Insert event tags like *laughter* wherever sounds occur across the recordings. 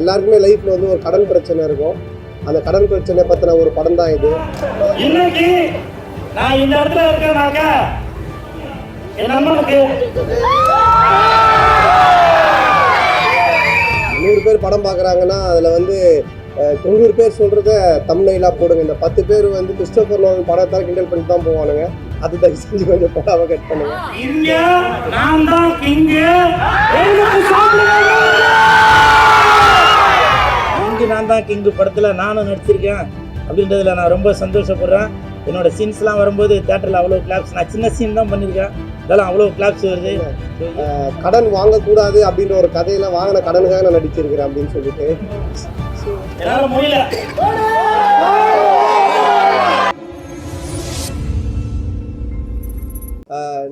எல்லாருக்குமே லைஃப்ல வந்து ஒரு கடன் பிரச்சனை இருக்கும். அந்த கடன் பிரச்சனை பத்தின ஒரு படம் தான் இது. இன்னைக்கு நான் இந்த இடத்துல இருக்கேனாக்க என் அம்மனுக்கு நூறு பேர் படம் பார்க்குறாங்கன்னா அதில் வந்து தொண்ணூறு பேர் சொல்கிறத தமிழ்நெயிலாக போடுங்க. இந்த பத்து பேர் வந்து கிறிஸ்டோபர் நோவல் படத்தால் கிண்டல் பண்ணி தான் போவானுங்க. அது தயவு செஞ்சு கொஞ்சம் படாம கட் பண்ணுங்க. இங்க நான் தான் கிங்கு இங்கு நான் தான் கிங்கு படத்தில் நானும் நடிச்சிருக்கேன் அப்படின்றதுல நான் ரொம்ப சந்தோஷப்படுறேன். என்னோட சீன்ஸ்லாம் வரும்போது தேட்டரில் அவ்வளோ கிளாப்ஸ் நான் சின்ன சீன் தான் பண்ணியிருக்கேன் இதெல்லாம் அவ்வளோ கிளாப்ஸ் வருது. கடன் வாங்கக்கூடாது அப்படின்ற ஒரு கதையில வாங்கின கடனுக்காக நான் நடிச்சிருக்கிறேன் அப்படின்னு சொல்லிட்டு. என்னால முடியல.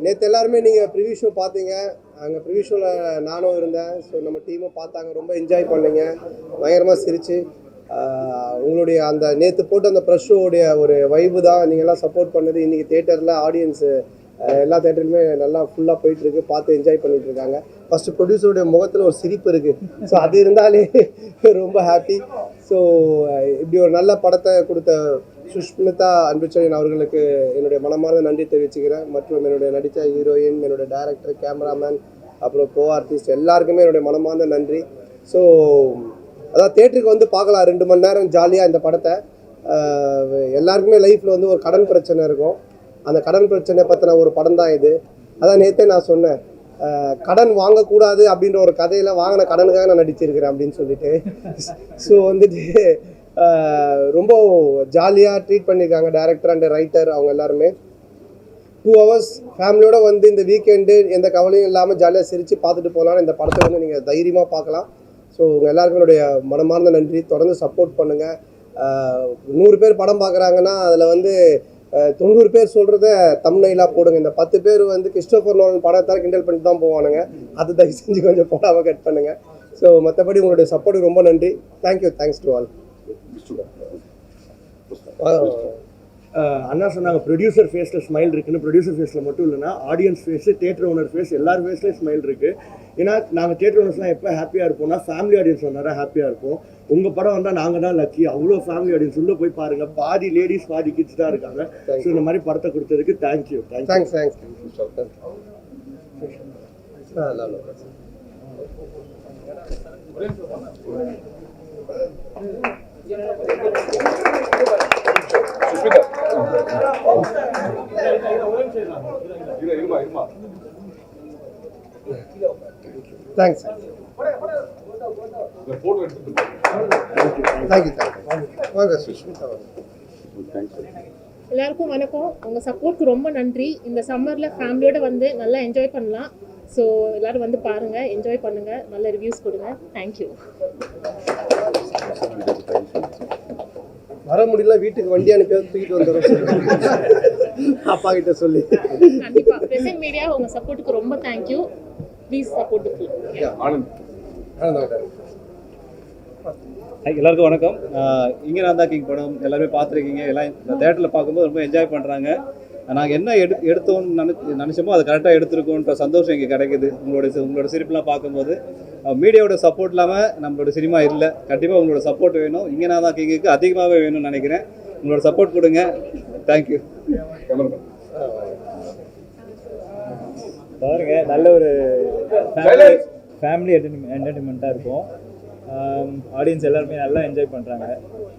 நேற்று எல்லாருமே நீங்கள் ப்ரிவியூ ஷோ பார்த்தீங்க. அங்கே ப்ரிவியூ ஷோவில் நானும் இருந்தேன். ஸோ நம்ம டீமும் பார்த்தாங்க. ரொம்ப என்ஜாய் பண்ணிங்க. பயங்கரமாக சிரிச்சு. உங்களுடைய அந்த நேற்று போட்டு அந்த ப்ரெஷ் ஷோவுடைய ஒரு வைபு தான் நீங்கள் எல்லாம் சப்போர்ட் பண்ணது. இன்றைக்கி தேட்டரில் ஆடியன்ஸு எல்லா தேட்டருமே நல்லா ஃபுல்லாக போயிட்டுருக்கு பார்த்து என்ஜாய் பண்ணிட்டு இருக்காங்க. ஃபஸ்ட்டு ப்ரொடியூசருடைய முகத்தில் ஒரு சிரிப்பு இருக்குது ஸோ அது இருந்தாலே ரொம்ப ஹாப்பி ஸோ இப்படி ஒரு நல்ல படத்தை கொடுத்த சுஷ்மிதா அன்புச்செழியன் அவர்களுக்கு என்னுடைய மனமார்ந்த நன்றி தெரிவிச்சுக்கிறேன். மற்றும் என்னுடைய நடித்த ஹீரோயின் என்னுடைய டைரக்டர் கேமராமேன் அப்புறம் கோ ஆர்டிஸ்ட் எல்லாருக்குமே என்னுடைய மனமார்ந்த நன்றி. ஸோ அதான் தேட்டருக்கு வந்து பார்க்கலாம். ரெண்டு மணி நேரம் ஜாலியாக இந்த படத்தை. எல்லாருக்குமே லைஃப்பில் வந்து ஒரு கடன் பிரச்சனை இருக்கும். அந்த கடன் பிரச்சனை பற்றின ஒரு படம் தான் இது. அதான் நேற்றே நான் சொன்னேன். கடன் வாங்கக்கூடாது அப்படின்ற ஒரு கதையில் வாங்கின கடனுக்காக நான் நடிச்சிருக்கிறேன் அப்படின்னு சொல்லிட்டு. *laughs* ஸோ வந்துட்டு ரொம்ப ஜாலியாக ட்ரீட் பண்ணியிருக்காங்க டேரக்டர் அண்ட் ரைட்டர் அவங்க எல்லாருமே. டூ ஹவர்ஸ் ஃபேமிலியோட வந்து இந்த வீக்கெண்டு எந்த கவலையும் இல்லாமல் ஜாலியாக சிரித்து பார்த்துட்டு போகலான்னு இந்த படத்தை வந்து நீங்கள் தைரியமாக பார்க்கலாம். ஸோ உங்கள் எல்லாருக்கும் என்னுடைய மனமார்ந்த நன்றி. தொடர்ந்து சப்போர்ட் பண்ணுங்கள் நூறு பேர் படம் பார்க்குறாங்கன்னா அதில் வந்து தொண்ணூறு பேர் சொல்கிறத தமிழ்நெயிலாக போடுங்க. இந்த பத்து பேர் வந்து கிறிஸ்டோஃபர் நோவல் படத்தால் கிண்டல் பண்ணிட்டு தான் போவானுங்க. அது தயவு செஞ்சு கொஞ்சம் போடாமல் கட் பண்ணுங்கள் ஸோ மற்றபடி உங்களுடைய சப்போர்ட்டுக்கு ரொம்ப நன்றி. Thank you thanks to all அண்ணா சொன்னாங்க ப்ரொடியூசர் ஃபேஸில் ஸ்மைல் இருக்குன்னு. ப்ரொடியூசர் ஃபேஸில் மட்டும் இல்லைன்னா audience face theatre owner face எல்லார் ஃபேஸ்லேயும் ஸ்மைல் இருக்குது ஏன்னா நாங்கள் தேட்டர் ஓனர்ஸ்லாம் எப்போ ஹாப்பியாக இருப்போம்னா ஃபேமிலி ஆடியன்ஸ் வந்தால் ஹாப்பியாக இருப்போம். உங்கள் படம் வந்தால் நாங்கள் தான் லக்கி அவ்வளோ ஃபேமிலி ஆடியன்ஸ் உள்ளே போய் பாருங்கள் பாதி லேடிஸ் பாதி கிட்ஸ் தான் இருக்காங்க. ஸோ இந்த மாதிரி படத்தை கொடுத்ததுக்கு thank you thanks thanks thanks thank you thank you thanks எல்லாருக்கும் வணக்கம். உங்கள் சப்போர்ட்க்கு ரொம்ப நன்றி. இந்த சம்மரில் ஃபேமிலியோட வந்து நல்லா என்ஜாய் பண்ணலாம். ஸோ எல்லாரும் வந்து பாருங்கள் என்ஜாய் பண்ணுங்கள் நல்ல ரிவ்யூஸ் கொடுங்க. தேங்க்யூ வர முடியல வீட்டுக்கு வண்டி அனுப்பியாவது தூக்கிட்டு வந்துடும் அப்பா கிட்ட சொல்லி. கண்டிப்பாக பிரசன்ட் மீடியா உங்கள் சப்போர்ட்டுக்கு ரொம்ப தேங்க்யூ ப்ளீஸ் சப்போர்ட் ஆனந்த். எல்லாருக்கும் வணக்கம். இங்கே நான் தான் கிங் படம். எல்லாருமே பார்த்துருக்கீங்க. எல்லாம் இந்த தேட்டரில் பார்க்கும்போது ரொம்ப என்ஜாய் பண்ணுறாங்க நாங்கள் என்ன எடு எடுத்தோம்னு நினை நினச்சோமோ அதை கரெக்டாக எடுத்திருக்கோன்ற சந்தோஷம் இங்கே கிடைக்குது. உங்களோட உங்களோட சிரிப்புலாம் பார்க்கும்போது மீடியாவோட சப்போர்ட் இல்லாமல் நம்மளோட சினிமா இல்லை. கண்டிப்பாக உங்களோட சப்போர்ட் வேணும். இங்கே நான் தான் கிங்குக்கு அதிகமாகவே வேணும்னு நினைக்கிறேன். உங்களோட சப்போர்ட் கொடுங்க. தேங்க்யூ பாருங்க நல்ல ஒரு ஃபேமிலி ஃபேமிலி என்டர்டைன்மெண்ட்டாக இருக்கும். ஆடியன்ஸ் எல்லாருமே நல்லா என்ஜாய் பண்ணுறாங்க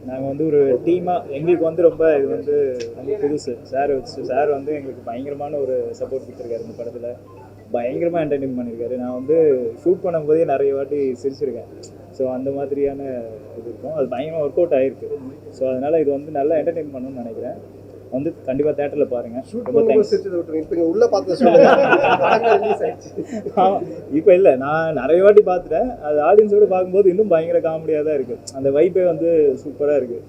நாங்கள் வந்து ஒரு டீமாக எங்களுக்கு வந்து ரொம்ப இது வந்து ரொம்ப புதுசு. சார் வச்சு சார் வந்து எங்களுக்கு பயங்கரமான ஒரு சப்போர்ட் கொடுத்துருக்காரு இந்த படத்தில். பயங்கரமாக என்டர்டெயின் பண்ணியிருக்காரு நான் வந்து ஷூட் பண்ணும்போதே நிறைய வாட்டி சிரிச்சிருக்கேன். ஸோ அந்த மாதிரியான இது இருக்கும். அது பயங்கரமாக ஒர்க் அவுட் ஆகிருக்கு ஸோ அதனால் இது வந்து நல்லா என்டர்டெயின் பண்ணணும்னு நினைக்கிறேன். வந்து கண்டிப்பாக தேட்டரில் பாருங்கள் இப்போ உள்ள பார்த்து ஆயிடுச்சு. இப்போ இல்லை நான் நிறைய வாட்டி பார்த்துட்டேன். அது ஆடியன்ஸோட பார்க்கும்போது இன்னும் பயங்கர காமெடியாக தான் இருக்குது அந்த வைப்பே வந்து சூப்பராக இருக்குது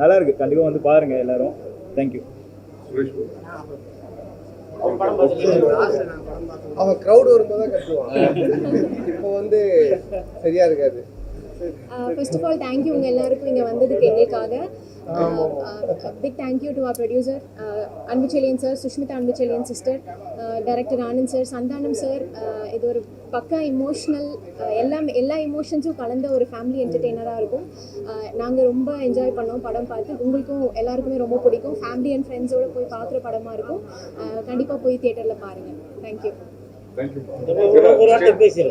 நல்லா இருக்குது கண்டிப்பாக வந்து பாருங்கள் எல்லாரும். தேங்க்யூ அவன் க்ரௌட் வரும்போது தான் கட்டுவான் இப்போ வந்து சரியா இருக்காது. ஃபர்ஸ்ட் ஆஃப் ஆல் தேங்க்யூ உங்கள் எல்லாருக்கும் இங்கே வந்ததுக்கு எங்களுக்காக. Big thank you to our producer Anbuchezhiyan sir Sushmita Anbuchezhiyan sister director Anand sir Santhanam sir இது ஒரு பக்கா இமோஷ்னல் எல்லாம் எல்லா இமோஷன்ஸும் கலந்த ஒரு ஃபேமிலி என்டர்டெய்னராக இருக்கும். நாங்கள் ரொம்ப என்ஜாய் பண்ணோம் படம் பார்த்து. உங்களுக்கும் எல்லாருக்குமே ரொம்ப பிடிக்கும். ஃபேமிலி அண்ட் ஃப்ரெண்ட்ஸோட போய் பார்க்குற படமாக இருக்கும். கண்டிப்பாக போய் தியேட்டரில் பாருங்கள் தேங்க்யூ பேசிடு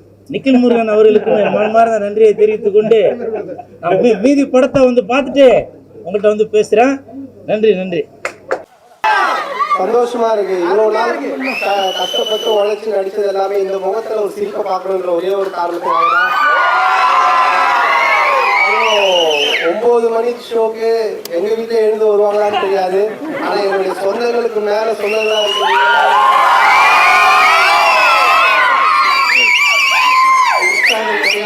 நிக்கில் முருகன் அவர்களுக்கும் மனமார்ந்த நன்றியை தெரிவித்துக் கொண்டு நான் மீதி படத்தை வந்து பார்த்துட்டு உங்கள்கிட்ட வந்து பேசுகிறேன் நன்றி நன்றி. சந்தோஷமா இருக்கு. இவ்வளவு நாள் கஷ்டப்பட்டு உழைச்சி நடிச்சது எல்லாமே இந்த முகத்துல ஒரு சிரிப்பை பார்க்கணுன்ற ஒரே ஒரு காரணத்துக்காக தான். ஒன்பது மணி ஷோக்கு எங்க வீட்டுல எழுந்து வருவாங்களான்னு தெரியாது. ஆனா என்னுடைய சொந்தங்களுக்கு மேல சொந்தங்களா இருக்கு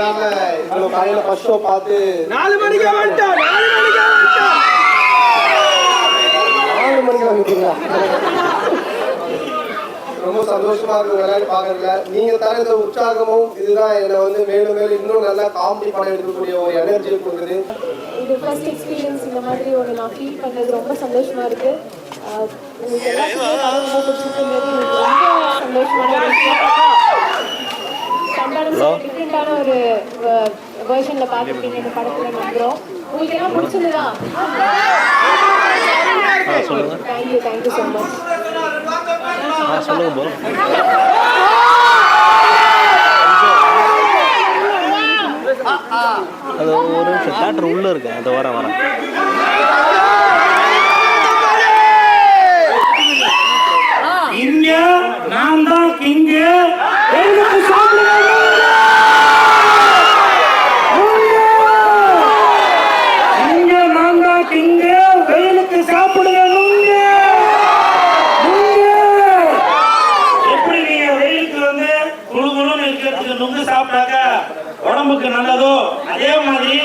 தெரியாம இவ்வளவு காலையில ஃபர்ஸ்ட் ஷோ பார்த்து நாலு மணிக்கு வந்துட்டோம் நாலு மணிக்கு வந்துட்டோம். நாலு மணிக்கு வந்துட்டீங்களா? ரொம்ப சந்தோஷமா இருக்கு விளையாட்டு பாக்குறதுல நீங்க தர இந்த உற்சாகமும் இதுதான் என்னை வந்து மேலும் மேலும் இன்னும் நல்லா காமெடி படம் எடுக்கக்கூடிய ஒரு எனர்ஜி கொடுக்குது. இது ஃபர்ஸ்ட் எக்ஸ்பீரியன்ஸ் இந்த மாதிரி ஒரு நான் ஃபீல் பண்ணது ரொம்ப சந்தோஷமா இருக்கு. உங்களுக்கு எல்லாத்துக்குமே படம் ரொம்ப சந்தோஷமான விஷயம். சந்தானம் டிஃப்ரெண்டான ஒரு வேர்ஷனில் பார்த்துருக்கீங்க. இந்த படத்தில் நம்புகிறோம் உங்களுக்கு எல்லாம் பிடிச்சிருந்ததா? Thank you thank you so much அது ஒரு நிமிஷம் தேட்டர் உள்ள இருக்கு. அது வரேன் வரேன் இங்க நான் தான் கிங்கு வெயிலுக்கு சாப்பிடுங்க இங்க நான் தான் கிங்கு வெயிலுக்கு சாப்பிடுங்க நுங்க. நுங்க. எப்படி நீங்க வெயிலுக்கு வந்து குழு குழுன்னு இருக்கிறதுக்கு நுங்கு சாப்பிட்டாக்க உடம்புக்கு நல்லதோ அதே மாதிரி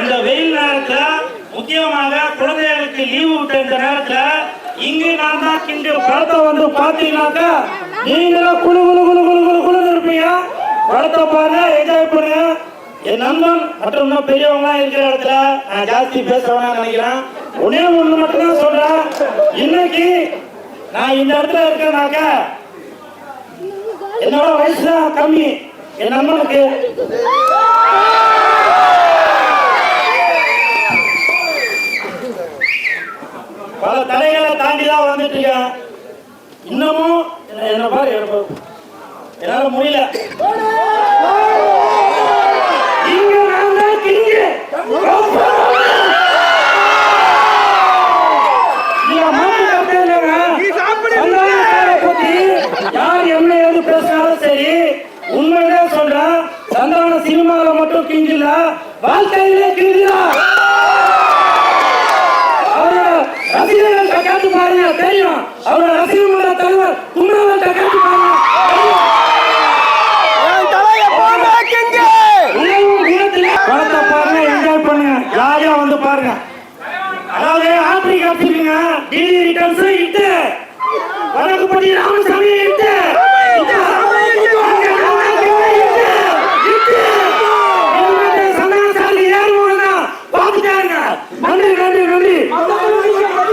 இந்த வெயில் நேரத்துல முக்கியமாக குழந்தைகளுக்கு லீவு விட்ட இந்த நேரத்துல இங்கு நான் தான் கிங்கு படத்தை வந்து பாத்தீங்கன்னாக்கா நீங்களும் குழு குழு குழு குழு குழு குழு இருப்பீங்க. படத்தை பாருங்க என்ஜாய் பண்ணுங்க. என் நண்பன் மற்றும் இன்னும் பெரியவங்க இருக்கிற இடத்துல நான் ஜாஸ்தி பேச நினைக்கிறேன். ஒன்னே ஒண்ணு மட்டும் தான் சொல்றேன். இன்னைக்கு நான் இந்த இடத்துல இருக்கேனாக்கா என்னோட வயசு தான் கம்மி. என் நண்பனுக்கு பல தடைகளை தாண்டி தான் வந்துட்டு இருக்கேன் இன்னமும் என்ன பாரு. என்னால முடியல இங்க நான் தான் கிங்கு. இதுல மாற்று கருத்தே இல்லைங்க. சந்தானத்தை பத்தி யார் என்ன ஏது பேசினாலும் சரி உண்மையிலே சொல்றேன் சந்தான சினிமாவில மட்டும் கிங் இல்ல வாழ்க்கையிலே அவரோட ரசிகர்கள்ட்ட கேட்டு பாருங்க தெரியும். அவரோட ரசிகர் மன்ற தலைவர் குமரவர்கிட்ட கேட்டு பாருங்க படத்தை பாருங்க என்ஜாய் பண்ணுங்க. ஜாலியா வந்து பாருங்க. அதாவது ஆப்பிரி காப்பிருங்க டிடி ரிட்டர்ன்ஸ் இட்டு வடக்குப்பட்டி ராமசாமி இட்டு. 实力。